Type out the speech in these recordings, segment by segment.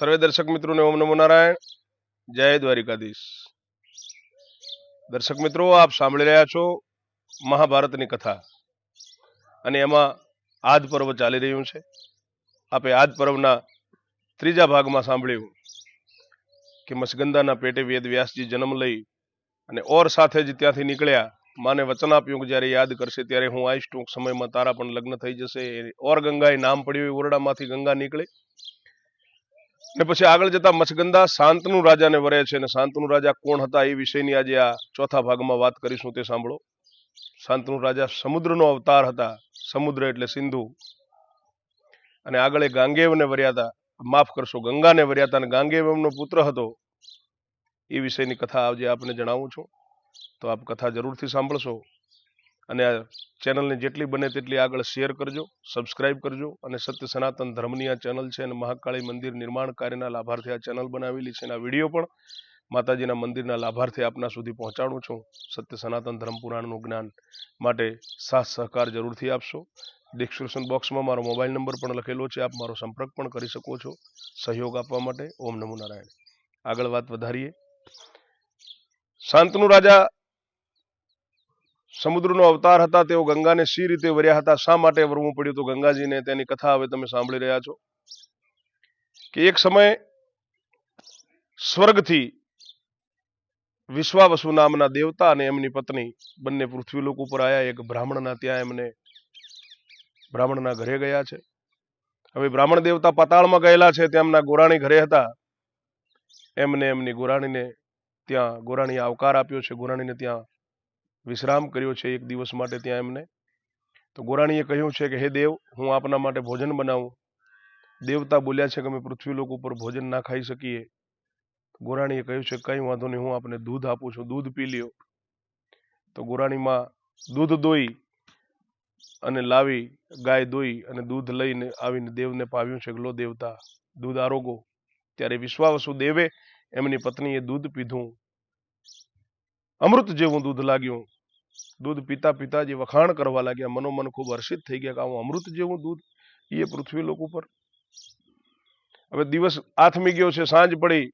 સર્વે દર્શક મિત્રોને ઓમ નમો નારાયણ. જય દ્વારિકાધીશ. દર્શક મિત્રો, આપ સાંભળી રહ્યા છો મહાભારતની કથા. અને એમાં આદ પર્વ ચાલી રહ્યું છે. આપે આદ પર્વના ત્રીજા ભાગમાં સાંભળ્યું કે મસગંદાના પેટે વેદ વ્યાસજી જન્મ લઈ અને ઓર સાથે જ ત્યાંથી નીકળ્યા. માને વચન આપ્યું કે જ્યારે યાદ કરશે ત્યારે હું આવીશ ટૂંક સમયમાં તારા પણ લગ્ન થઈ જશે. એ ઓર ગંગાએ નામ પડ્યું, એ ઓરડામાંથી ગંગા નીકળે. ને પછી આગળ જતા મચગંદા શાંતનુ રાજાને વરે છે અને શાંતનુ રાજા કોણ હતા એ વિષયની આજે આ ચોથા ભાગમાં વાત કરીશું તે સાંભળો. શાંતનુ રાજા સમુદ્રનો અવતાર હતા, સમુદ્ર એટલે સિંધુ. અને આગળ એ ગાંગેવને વર્યા હતા, માફ કરશો, ગંગાને વર્યા હતા અને ગાંગેવ એમનો પુત્ર હતો. એ વિષયની કથા આજે આપને જણાવું છું. તો આપ કથા જરૂરથી સાંભળશો. અને આ ચેનલને જેટલી બને તેટલી આગળ શેર કરજો, સબસ્ક્રાઇબ કરજો અને સત્ય સનાતન ધર્મની આ ચેનલ છે અને મહાકાળી મંદિર નિર્માણ કાર્યના લાભાર્થી આ ચેનલ બનાવેલી છે આ વીડિયો પણ માતાજીના મંદિરના લાભાર્થી આપના સુધી પહોંચાડું છું. સત્ય સનાતન ધર્મ પુરાણનું જ્ઞાન માટે સાથ સહકાર જરૂરથી આપશો. ડિસ્ક્રિપ્શન બોક્સમાં મારો મોબાઈલ નંબર પણ લખેલો છે. આપ મારો સંપર્ક પણ કરી શકો છો. સહયોગ આપવા માટે ઓમ નમો નારાયણ. આગળ વાત વધારીએ. શાંતનુ રાજા સમુદ્રનો અવતાર હતા, તેઓ ગંગાને સી રીતે વર્યા હતા, શા માટે વરવું પડ્યું તો ગંગાજીને? તેની કથા હવે તમે સાંભળી રહ્યા છો. કે એક સમય સ્વર્ગથી વિશ્વાવસુ નામના દેવતા અને એમની પત્ની બંને પૃથ્વી લોક ઉપર આયા. એક બ્રાહ્મણના ત્યાં એમને બ્રાહ્મણના ઘરે ગયા છે. હવે બ્રાહ્મણ દેવતા પાતાળમાં ગયેલા છે, તેમના ગોરાણી ઘરે હતા. એમને એમની ગોરાણીને ત્યાં ગોરાણીએ આવકાર આપ્યો છે. ગોરાણીને ત્યાં વિશ્રામ કર્યો છે એક દિવસ માટે ત્યાં એમને. તો ગોરાણીએ કહ્યું છે કે, હે દેવ, હું આપના માટે ભોજન બનાવું. દેવતા બોલ્યા છે કે, અમે પૃથ્વી લોકો ઉપર ભોજન ના ખાઈ શકીએ. ગોરાણીએ કહ્યું છે, કંઈ વાંધો નહીં, હું આપને દૂધ આપું છું, દૂધ પી લ્યો. તો ગોરાણીમાં દૂધ દોઈ અને લાવી, ગાય દોઈ અને દૂધ લઈને આવીને દેવને પાવ્યું છે, લો દેવતા, દૂધ આરોગો. ત્યારે વિશ્વાવસુ દેવે એમની પત્નીએ દૂધ પીધું. અમૃત જેવું દૂધ લાગ્યું. દૂધ પીતા પીતા જે વખાણ કરવા લાગ્યા, મનોમન ખૂબ હર્ષિત થઈ ગયા કે આવું અમૃત જેવું દૂધ એ પૃથ્વી લોક ઉપર હવે દિવસ આથમી ગયો છે, સાંજ પડી.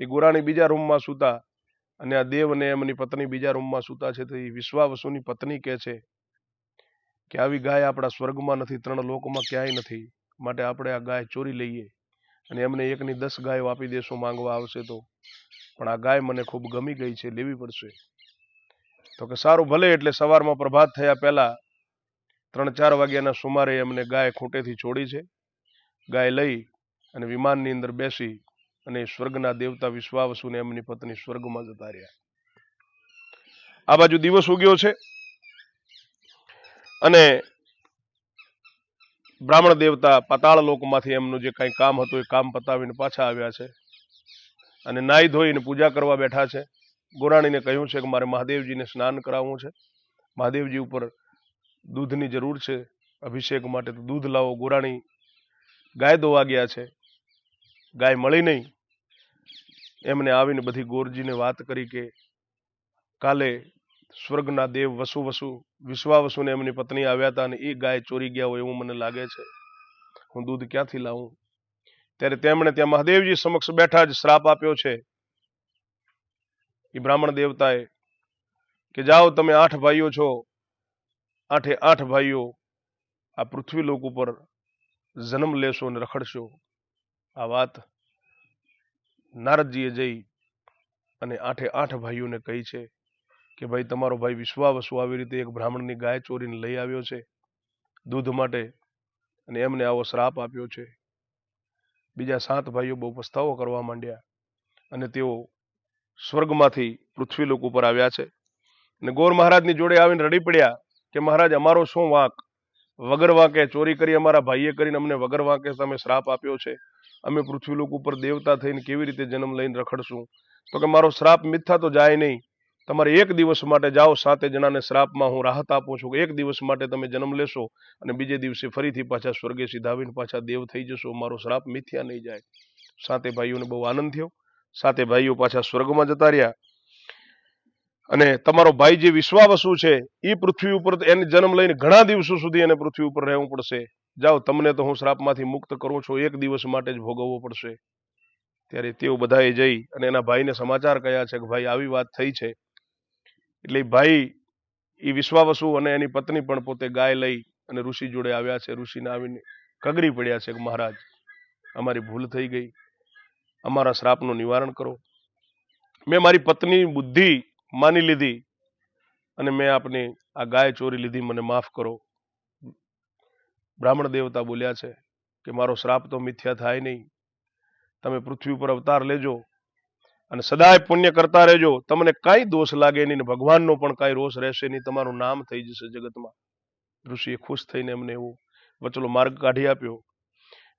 એ ગોરાણી બીજા રૂમમાં સૂતા અને આ દેવ અને એમની પત્ની બીજા રૂમમાં સૂતા છે તો એ વિશ્વાવસુની પત્ની કહે છે કે આવી ગાય આપણા સ્વર્ગમાં નથી, ત્રણ લોકમાં ક્યાંય નથી. માટે આપણે આ ગાય ચોરી લઈએ અને એમને એકની દસ ગાયો આપી દેશું માંગવા આવશે તો. પણ આ ગાય મને ખૂબ ગમી ગઈ છે, લેવી પડશે. તો કે સારું, ભલે એટલે સવારમાં પ્રભાત થયા પહેલાં ત્રણ ચાર વાગ્યાના સુમારે એમને ગાય ખૂંટેથી છોડી છે. ગાય લઈ અને વિમાનની અંદર બેસી અને સ્વર્ગના દેવતા વિશ્વાવસુને એમની પત્ની સ્વર્ગમાં જતા રહ્યા. આ બાજુ દિવસ ઉગ્યો છે અને બ્રાહ્મણ દેવતા પાતાળ લોકમાંથી એમનું જે કાંઈ કામ હતું એ કામ પતાવીને પાછા આવ્યા છે. અને નાહી ધોઈને પૂજા કરવા બેઠા છે. ગોરાણીને કહ્યું છે કે મારે મહાદેવજીને સ્નાન કરાવવું છે. મહાદેવજી ઉપર દૂધની જરૂર છે. અભિષેક માટે તો દૂધ લાવો. ગોરાણી ગાય દોવા ગયા છે. ગાય મળી નહીં. એમને આવીને બધી ગોરજીને વાત કરી કે કાલે સ્વર્ગના દેવ વસુ વસુ વિશ્વાવસુને એમની પત્ની આવ્યા હતા અને એ ગાય ચોરી ગયા હોય એવું મને લાગે છે. હું દૂધ ક્યાંથી લાવું? ત્યારે તેમણે ત્યાં મહાદેવજી સમક્ષ બેઠા જ શ્રાપ આપ્યો છે. એ બ્રાહ્મણ દેવતાએ કે જાઓ તમે આઠ ભાઈઓ છો. આઠે આઠ ભાઈઓ આ પૃથ્વી લોક ઉપર જન્મ લેશો અને રખડશો. આ વાત નારદજીએ જઈ અને આઠે આઠ ભાઈઓને કહી છે કે ભાઈ તમારો ભાઈ વિશ્વાવસુ આવી રીતે એક બ્રાહ્મણની ગાય ચોરીને લઈ આવ્યો છે દૂધ માટે અને એમને આવો શ્રાપ આપ્યો છે. બીજા સાત ભાઈઓ બહુ પસ્તાવો કરવા માંડ્યા અને તેઓ સ્વર્ગમાંથી પૃથ્વી લોક ઉપર આવ્યા છે. અને ગોર મહારાજની જોડે આવીને રડી પડ્યા કે, મહારાજ, અમારો શું વાંક? વગર વાંકે ચોરી કરી અમારા ભાઈએ કરીને અમને વગર વાંકે તમે શ્રાપ આપ્યો છે. અમે પૃથ્વી લોક ઉપર દેવતા થઈને કેવી રીતે જન્મ લઈને રખડશું? તો કે, મારો શ્રાપ મિથ્યા તો જાય નહીં. તમારે એક દિવસ માટે જાઓ, સાતે જણાને શ્રાપમાં હું રાહત આપું છું. એક દિવસ માટે તમે જન્મ લેશો અને બીજે દિવસે ફરીથી પાછા સ્વર્ગે સીધાવીને પાછા દેવ થઈ જશો. મારો શ્રાપ મિથ્યા નહીં જાય. સાતે ભાઈઓને બહુ આનંદ થયો. સાતે ભાઈઓ પાછા સ્વર્ગમાં જતા રહ્યા. અને તમારો ભાઈ જે વિશ્વાવસુ છે એ પૃથ્વી ઉપર એને જન્મ લઈને ઘણા દિવસો સુધી એને પૃથ્વી ઉપર રહેવું પડશે. જાઓ, તમને તો હું શ્રાપમાંથી મુક્ત કરું છું. એક દિવસ માટે જ ભોગવવો પડશે. ત્યારે તેઓ બધાએ જઈ અને એના ભાઈને સમાચાર કયા છે કે, ભાઈ, આવી વાત થઈ છે. એટલે ભાઈ એ વિશ્વાવસુ અને એની પત્ની પણ પોતે ગાય લઈ અને ઋષિ જોડે આવ્યા છે. ઋષિને આવીને કગરી પડ્યા છે કે મહારાજ, અમારી ભૂલ થઈ ગઈ. અમારા શ્રાપનું નિવારણ કરો. મેં મારી પત્ની બુદ્ધિ માની લીધી અને મેં આપની આ ગાય ચોરી લીધી. મને માફ કરો. બ્રાહ્મણ દેવતા બોલ્યા છે કે મારો શ્રાપ તો મિથ્યા થાય નહીં. તમે પૃથ્વી ઉપર અવતાર લેજો. અને સદાય પુણ્ય કરતા રહેજો. તમને કાંઈ દોષ લાગે નહીં ભગવાનનો પણ કાંઈ રોષ રહેશે નહીં. તમારું નામ થઈ જશે જગતમાં. ઋષિએ ખુશ થઈને એમને એવો વચલો માર્ગ કાઢી આપ્યો.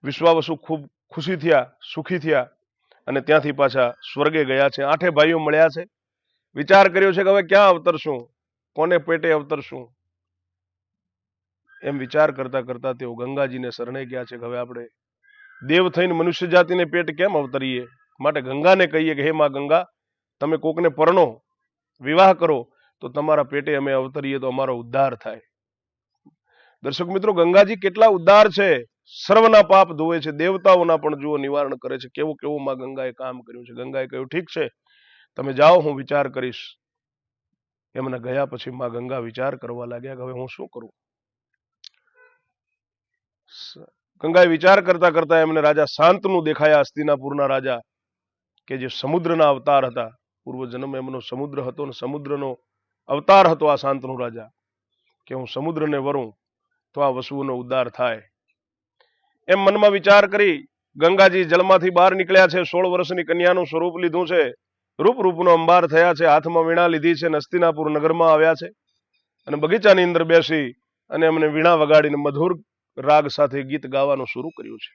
વિશ્વાવસુ ખૂબ ખુશી થયા, સુખી થયા અને ત્યાંથી પાછા સ્વર્ગે ગયા છે. આઠે ભાઈઓ મળ્યા છે. વિચાર કર્યો છે કે હવે ક્યાં અવતરશું કોને પેટે અવતરશું એમ વિચાર કરતા કરતા તેઓ ગંગાજીને શરણે ગયા છે કે હવે આપણે દેવ થઈને મનુષ્ય જાતિને પેટ કેમ અવતરીએ? માટે ગંગાને કહીએ કે, હે માં ગંગા, તમે કોકને પરણો, વિવાહ કરો, તો તમારા પેટે અમે અવતરીએ તો અમારો ઉદ્ધાર થાય. દર્શક મિત્રો, ગંગાજી કેટલા ઉદ્ધાર છે. સર્વના પાપ ધોવે છે, દેવતાઓના પણ જુઓ નિવારણ કરે છે. કેવું કેવું માં ગંગાએ કામ કર્યું છે. ગંગાએ કહ્યું, ઠીક છે, તમે જાઓ, હું વિચાર કરીશ. એમના ગયા પછી માં ગંગા વિચાર કરવા લાગ્યા કે, હવે હું શું કરું? ગંગાએ વિચાર કરતા કરતા એમને રાજા શાંતનું દેખાયા હસ્તિનાપુરના રાજા કે જે સમુદ્રના અવતાર હતા, પૂર્વજન્મ એમનો સમુદ્ર હતો અને સમુદ્રનો અવતાર હતો આ શાંતનું રાજા, કે હું સમુદ્રને વરું તો આ વસુઓનો ઉદ્ધાર થાય. એમ મનમાં વિચાર કરી ગંગાજી જળમાંથી બહાર નીકળ્યા છે, સોળ વર્ષની કન્યાનું સ્વરૂપ લીધું છે રૂપ રૂપનો અંબાર થયા છે, હાથમાં વીણા લીધી છે, નસ્તિનાપુર નગરમાં આવ્યા છે અને બગીચાની અંદર બેસી અને એમને વીણા વગાડીને મધુર રાગ સાથે ગીત ગાવાનું શરૂ કર્યું છે.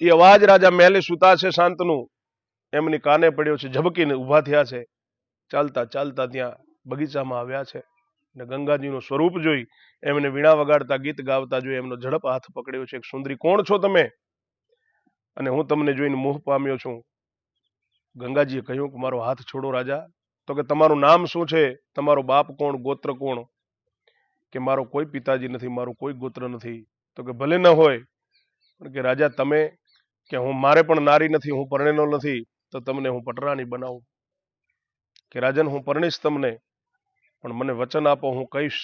એ અવાજ રાજા મહેલે સુતા છે શાંતનું. એમની કાને પડ્યો છે, ઝબકીને ઊભા થયા છે. ચાલતા ચાલતા ત્યાં બગીચામાં આવ્યા છે ને ગંગાજીનું સ્વરૂપ જોઈ એમને વીણા વગાડતા ગીત ગાવતા જોઈ એમનો ઝડપ હાથ પકડ્યો છે. સુંદરી કોણ છો તમે? અને હું તમને જોઈને મોહ પામ્યો છું. ગંગાજીએ કહ્યું, કે મારો હાથ છોડો રાજા. તો કે તમારું નામ શું છે? તમારો બાપ કોણ? ગોત્ર કોણ? કે મારો કોઈ પિતાજી નથી, મારું કોઈ ગોત્ર નથી? તો કે ભલે ન હોય, પણ કે રાજા તમે કે હું, મારે પણ નારી નથી, હું પરણેલો નથી, તો તમને હું પટરાણી બનાવું. કે રાજન, હું પરણીશ તમને, પણ મને વચન આપો, હું કહીશ.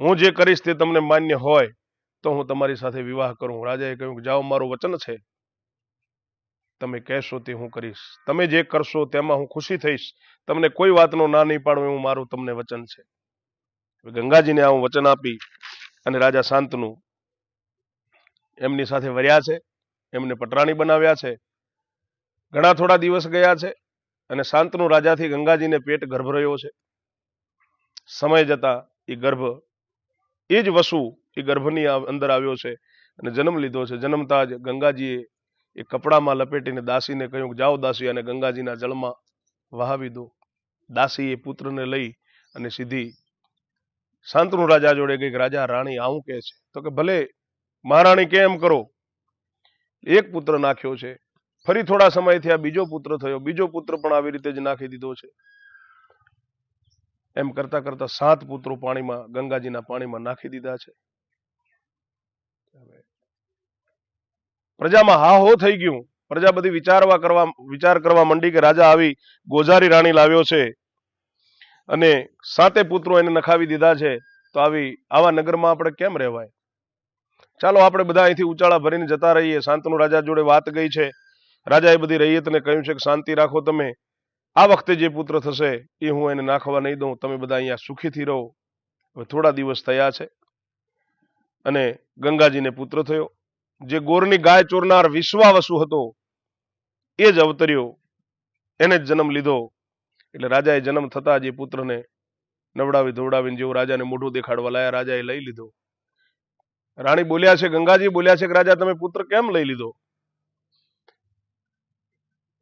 હું જે કરીશ તે તમને માન્ય હોય, તો હું તમારી સાથે વિવાહ કરું. રાજાએ કહ્યું કે જાઓ, મારું વચન છે. તમે કહેશો તે હું કરીશ. તમે જે કરશો તેમાં હું ખુશી થઈશ. તમને કોઈ વાતનો ના નહીં પાડું એવું મારું તમને વચન છે. ગંગાજીને આ હું વચન આપી અને રાજા શાંતનું એમની સાથે વર્યા છે. એમને પટરાણી બનાવ્યા છે. ઘણા થોડા દિવસ ગયા છે અને શાંતનું રાજાથી ગંગાજીને પેટ ગર્ભ રહ્યો છે. સમય જતા એ ગર્ભ એ જ વસુ એ ગર્ભની અંદર આવ્યો છે અને જન્મ લીધો છે. જન્મતા જ ગંગાજીએ એ કપડામાં લપેટીને દાસીને કહ્યું જાઓ દાસી અને ગંગાજીના જળમાં વહાવી દો. દાસી એ પુત્રને લઈ અને સીધી શાંતનુ રાજા જોડે ગઈ રાજા, રાણી આવું કહે છે. તો કે, ભલે, મહારાણી, કેમ કરો? એક પુત્ર નાખ્યો છે. ફરી થોડા સમય આ બીજો પુત્ર થયો. બીજો પુત્ર પણ આવી રીતે જ નાખી દીધો છે. એમ કરતા કરતા સાત પુત્રો પાણીમાં, ગંગાજીના પાણીમાં નાખી દીધા છે. પ્રજામાં હા હો થઈ ગયું. પ્રજા બધી વિચારવા કરવા, વિચાર કરવા મંડી કે રાજા આવી ગોઝારી રાણી લાવ્યો છે. અને સાતે પુત્રો એને નખાવી દીધા છે. તો આવી, આવા નગરમાં આપણે કેમ રહેવાય? ચાલો આપણે બધા અહીંથી ઉચાળા ભરીને જતા રહીએ. શાંતનુ રાજા જોડે વાત ગઈ છે. રાજાએ બધી રૈયતને કહ્યું છે કે શાંતિ રાખો તમે. આ વખતે જે પુત્ર થશે એ હું એને નાખવા નહીં દઉં. તમે બધા અહીંયા સુખીથી રહો. હવે થોડા દિવસ થયા છે અને ગંગાજીને પુત્ર થયો. જે ગોરની ગાય ચોરનાર વિશ્વાવસુ હતો, એ જ અવતર્યો. એને જ જન્મ લીધો. એટલે રાજાએ જન્મ થતા જ પુત્રને નવડાવી ધોવડાવીને જેવું રાજાને મોઢું દેખાડવા લાયા, રાજાએ લઈ લીધો. રાણી બોલ્યા છે, ગંગાજી બોલ્યા છે કે, રાજા, તમે પુત્ર કેમ લઈ લીધો?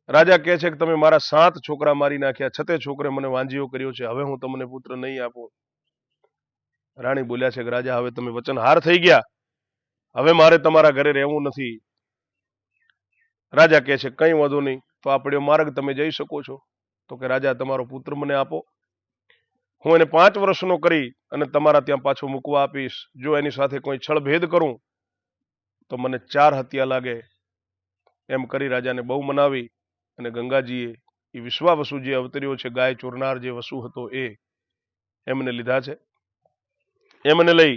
રાજા કહે છે કે, તમે મારા સાત છોકરા મારી નાખ્યા. છતે છોકરે મને વાંજીઓ કર્યો છે. હવે હું તમને પુત્ર નહીં આપું. રાણી બોલ્યા છે કે, રાજા, હવે તમે વચન હાર થઈ ગયા. હવે મારે તમારા ઘરે રહેવું નથી. રાજા કહે છે, કઈ વાંધો નહીં. તો આપણો માર્ગ તમે જઈ શકો છો. તો કે, રાજા, તમારો પુત્ર મને આપો. હું એને પાંચ વર્ષનો કરી અને તમારા ત્યાં પાછો મૂકવા આપીશ. જો એની સાથે કોઈ છળભેદ કરું, તો મને ચાર હત્યા લાગે. એમ કરી રાજાને બહુ મનાવી અને ગંગાજીએ એ વિશ્વાવસુ જે અવતર્યો છે, ગાય ચોરનાર જે વસુ હતો એ, એમને લીધા છે. એમને લઈ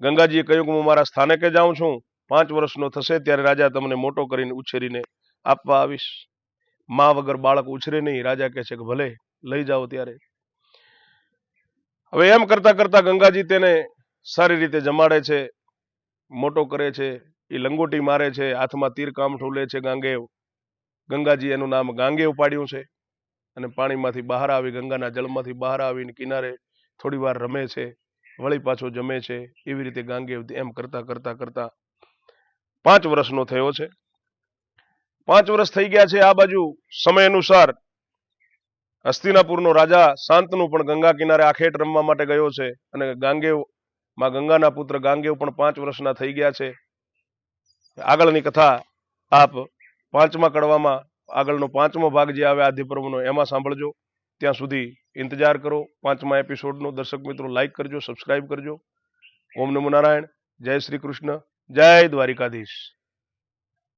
ગંગાજીએ કહ્યું કે હું મારા સ્થાનકે જાઉં છું? પાંચ વર્ષનો થશે ત્યારે રાજા તમને મોટો કરીને ઉછેરીને આપવા આવીશ. મા વગર બાળક ઉછરે નહીં. રાજા કહે છે કે ભલે, લઈ જાઓ ત્યારે. હવે એમ કરતા કરતા ગંગાજી તેને સારી રીતે જમાડે છે, મોટો કરે છે, એ લંગોટી મારે છે, હાથમાં તીર કામઠું લે છે ગાંગેવ. ગંગાજી એનું નામ ગાંગેવ પાડ્યું છે અને પાણીમાંથી બહાર આવી, ગંગાના જળમાંથી બહાર આવીને કિનારે થોડી વાર રમે છે, વળી પાછો જમે છે, એવી રીતે ગાંગેવ એમ કરતા કરતા કરતા પાંચ વર્ષનો થયો છે. પાંચ વર્ષ થઈ ગયા છે આ બાજુ સમય અનુસાર હસ્તિનાપુરનો રાજા શાંતનુ પણ ગંગા કિનારે આખેટ રમવા માટે ગયો છે અને ગાંગેવ, માં ગંગાના પુત્ર ગાંગેવ પણ પાંચ વર્ષના થઈ ગયા છે. આગળની કથા આપ પાંચમા કડવામાં આગળનો પાંચમો ભાગ જે આવે આદિપર્વનો એમાં સાંભળજો. ત્યાં સુધી ઇંતજાર કરો. પાંચમા એપિસોડનો દર્શક મિત્રો લાઇક કરજો, સબસ્ક્રાઇબ કરજો. ઓમ નમો નારાયણ. જય શ્રી કૃષ્ણ. જય દ્વારિકાધીશ.